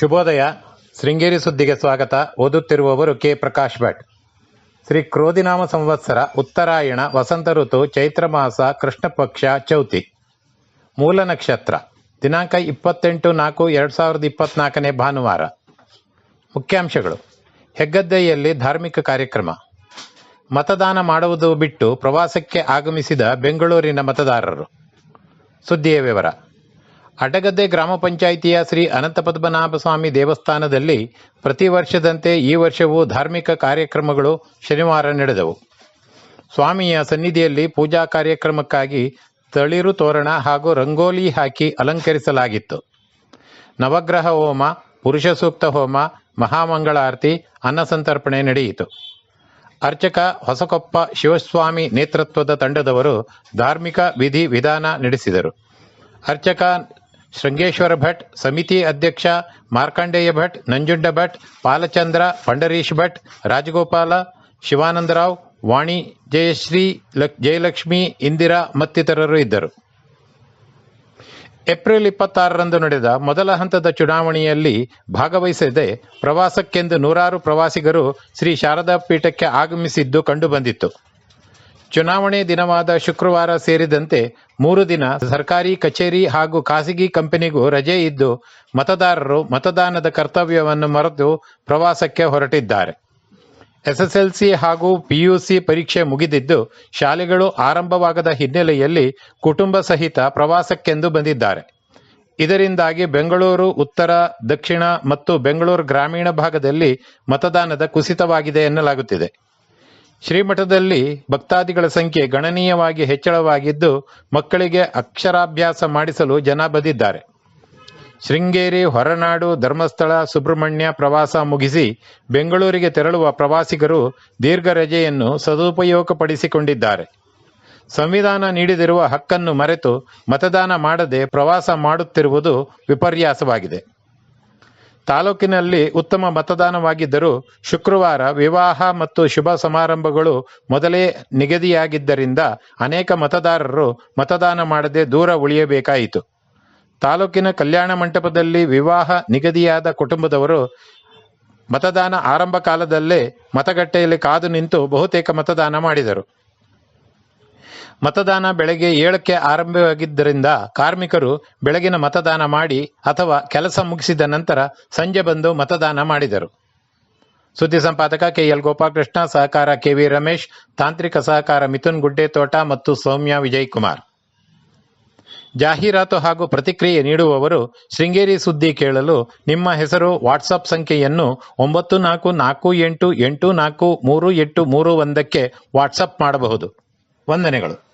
ಶುಭೋದಯ. ಶೃಂಗೇರಿ ಸುದ್ದಿಗೆ ಸ್ವಾಗತ. ಓದುತ್ತಿರುವವರು ಕೆ. ಪ್ರಕಾಶ್ ಭಟ್. ಶ್ರೀ ಕ್ರೋಧಿನಾಮ ಸಂವತ್ಸರ, ಉತ್ತರಾಯಣ, ವಸಂತ ಋತು, ಚೈತ್ರ ಮಾಸ, ಕೃಷ್ಣ ಪಕ್ಷ, ಚೌತಿ. ಮೂಲ ನಕ್ಷತ್ರ. ದಿನಾಂಕ ಇಪ್ಪತ್ತೆಂಟು ನಾಲ್ಕು ಎರಡು ಸಾವಿರದ ಇಪ್ಪತ್ನಾಲ್ಕನೇ ಭಾನುವಾರ. ಮುಖ್ಯಾಂಶಗಳು. ಹೆಗ್ಗದ್ದೆಯಲ್ಲಿ ಧಾರ್ಮಿಕ ಕಾರ್ಯಕ್ರಮ. ಮತದಾನ ಮಾಡುವುದು ಬಿಟ್ಟು ಪ್ರವಾಸಕ್ಕೆ ಆಗಮಿಸಿದ ಬೆಂಗಳೂರಿನ ಮತದಾರರು. ಸುದ್ದಿಯ ವಿವರ. ಅಡ್ಡಗದ್ದೆ ಗ್ರಾಮ ಪಂಚಾಯಿತಿಯ ಶ್ರೀ ಅನಂತ ಪದ್ಮನಾಭ ಸ್ವಾಮಿ ದೇವಸ್ಥಾನದಲ್ಲಿ ಪ್ರತಿ ವರ್ಷದಂತೆ ಈ ವರ್ಷವೂ ಧಾರ್ಮಿಕ ಕಾರ್ಯಕ್ರಮಗಳು ಶನಿವಾರ ನಡೆದವು. ಸ್ವಾಮಿಯ ಸನ್ನಿಧಿಯಲ್ಲಿ ಪೂಜಾ ಕಾರ್ಯಕ್ರಮಕ್ಕಾಗಿ ತಳಿರು ತೋರಣ ಹಾಗೂ ರಂಗೋಲಿ ಹಾಕಿ ಅಲಂಕರಿಸಲಾಗಿತ್ತು. ನವಗ್ರಹ ಹೋಮ, ಪುರುಷ ಸೂಕ್ತ ಹೋಮ, ಮಹಾಮಂಗಳಾರತಿ ಅನ್ನಸಂತರ್ಪಣೆ ನಡೆಯಿತು. ಅರ್ಚಕ ಹೊಸಕೊಪ್ಪ ಶಿವಸ್ವಾಮಿ ನೇತೃತ್ವದ ತಂಡದವರು ಧಾರ್ಮಿಕ ವಿಧಿ ವಿಧಾನ ನಡೆಸಿದರು. ಅರ್ಚಕ ಶೃಂಗೇಶ್ವರ ಭಟ್, ಸಮಿತಿ ಅಧ್ಯಕ್ಷ ಮಾರ್ಕಂಡೇಯ ಭಟ್, ನಂಜುಂಡ ಭಟ್, ಪಾಲಚಂದ್ರ, ಪಂಡರೀಶ್ ಭಟ್, ರಾಜಗೋಪಾಲ ಶಿವಾನಂದರಾವ್ ವಾಣಿ, ಜಯಶ್ರೀ, ಲಕ್, ಜಯಲಕ್ಷ್ಮಿ, ಇಂದಿರಾ ಮತ್ತಿತರರು ಇದ್ದರು. ಏಪ್ರಿಲ್ ಇಪ್ಪತ್ತಾರರಂದು ನಡೆದ ಮೊದಲ ಹಂತದ ಚುನಾವಣೆಯಲ್ಲಿ ಭಾಗವಹಿಸದೆ ಪ್ರವಾಸಕ್ಕೆಂದು ನೂರಾರು ಪ್ರವಾಸಿಗರು ಶ್ರೀ ಶಾರದಾ ಪೀಠಕ್ಕೆ ಆಗಮಿಸಿದ್ದು ಕಂಡುಬಂದಿತ್ತು. ಚುನಾವಣೆ ದಿನವಾದ ಶುಕ್ರವಾರ ಸೇರಿದಂತೆ ಮೂರು ದಿನ ಸರ್ಕಾರಿ ಕಚೇರಿ ಹಾಗೂ ಖಾಸಗಿ ಕಂಪನಿಗೂ ರಜೆ ಇದ್ದು ಮತದಾರರು ಮತದಾನದ ಕರ್ತವ್ಯವನ್ನು ಮರೆತು ಪ್ರವಾಸಕ್ಕೆ ಹೊರಟಿದ್ದಾರೆ. ಎಸ್ಎಸ್ಎಲ್ಸಿ ಹಾಗೂ ಪಿಯುಸಿ ಪರೀಕ್ಷೆ ಮುಗಿದಿದ್ದು ಶಾಲೆಗಳು ಆರಂಭವಾಗದ ಹಿನ್ನೆಲೆಯಲ್ಲಿ ಕುಟುಂಬ ಸಹಿತ ಪ್ರವಾಸಕ್ಕೆಂದು ಬಂದಿದ್ದಾರೆ. ಇದರಿಂದಾಗಿ ಬೆಂಗಳೂರು, ಉತ್ತರ, ದಕ್ಷಿಣ ಮತ್ತು ಬೆಂಗಳೂರು ಗ್ರಾಮೀಣ ಭಾಗದಲ್ಲಿ ಮತದಾನದ ಕುಸಿತವಾಗಿದೆ ಎನ್ನಲಾಗುತ್ತಿದೆ. ಶ್ರೀಮಠದಲ್ಲಿ ಭಕ್ತಾದಿಗಳ ಸಂಖ್ಯೆ ಗಣನೀಯವಾಗಿ ಹೆಚ್ಚಳವಾಗಿದ್ದು, ಮಕ್ಕಳಿಗೆ ಅಕ್ಷರಾಭ್ಯಾಸ ಮಾಡಿಸಲು ಜನ ಬಂದಿದ್ದಾರೆ. ಶೃಂಗೇರಿ, ಹೊರನಾಡು, ಧರ್ಮಸ್ಥಳ, ಸುಬ್ರಹ್ಮಣ್ಯ ಪ್ರವಾಸ ಮುಗಿಸಿ ಬೆಂಗಳೂರಿಗೆ ತೆರಳುವ ಪ್ರವಾಸಿಗರು ದೀರ್ಘ ರಜೆಯನ್ನು ಸದುಪಯೋಗಪಡಿಸಿಕೊಂಡಿದ್ದಾರೆ. ಸಂವಿಧಾನ ನೀಡಿದಿರುವ ಹಕ್ಕನ್ನು ಮರೆತು ಮತದಾನ ಮಾಡದೆ ಪ್ರವಾಸ ಮಾಡುತ್ತಿರುವುದು ವಿಪರ್ಯಾಸವಾಗಿದೆ. ತಾಲೂಕಿನಲ್ಲಿ ಉತ್ತಮ ಮತದಾನವಾಗಿದ್ದರೂ ಶುಕ್ರವಾರ ವಿವಾಹ ಮತ್ತು ಶುಭ ಸಮಾರಂಭಗಳು ಮೊದಲೇ ನಿಗದಿಯಾಗಿದ್ದರಿಂದ ಅನೇಕ ಮತದಾರರು ಮತದಾನ ಮಾಡದೆ ದೂರ ಉಳಿಯಬೇಕಾಯಿತು. ತಾಲೂಕಿನ ಕಲ್ಯಾಣ ಮಂಟಪದಲ್ಲಿ ವಿವಾಹ ನಿಗದಿಯಾದ ಕುಟುಂಬದವರು ಮತದಾನ ಆರಂಭ ಕಾಲದಲ್ಲೇ ಮತಗಟ್ಟೆಯಲ್ಲಿ ಕಾದು ನಿಂತು ಬಹುತೇಕ ಮತದಾನ ಮಾಡಿದರು. ಮತದಾನ ಬೆಳಗ್ಗೆ ಏಳಕ್ಕೆ ಆರಂಭವಾಗಿದ್ದರಿಂದ ಕಾರ್ಮಿಕರು ಬೆಳಗಿನ ಮತದಾನ ಮಾಡಿ ಅಥವಾ ಕೆಲಸ ಮುಗಿಸಿದ ನಂತರ ಸಂಜೆ ಬಂದು ಮತದಾನ ಮಾಡಿದರು. ಸುದ್ದಿ ಸಂಪಾದಕ ಕೆಎಲ್ ಗೋಪಾಲಕೃಷ್ಣ, ಸಹಕಾರ ಕೆವಿ ರಮೇಶ್, ತಾಂತ್ರಿಕ ಸಹಕಾರ ಮಿಥುನ್ ಗುಡ್ಡೇತೋಟ ಮತ್ತು ಸೌಮ್ಯ ವಿಜಯ್ ಕುಮಾರ್ ಜಾಹೀರಾತು ಹಾಗೂ ಪ್ರತಿಕ್ರಿಯೆ ನೀಡುವವರು ಶೃಂಗೇರಿ ಸುದ್ದಿ ಕೇಳಲು ನಿಮ್ಮ ಹೆಸರು, ವಾಟ್ಸಪ್ ಸಂಖ್ಯೆಯನ್ನು ಒಂಬತ್ತು ನಾಲ್ಕು ನಾಲ್ಕು ಎಂಟು ಎಂಟು ನಾಲ್ಕು ಮೂರು ಎಂಟು ಮೂರು ಒಂದಕ್ಕೆ ವಾಟ್ಸಪ್ ಮಾಡಬಹುದು. ವಂದನೆಗಳು.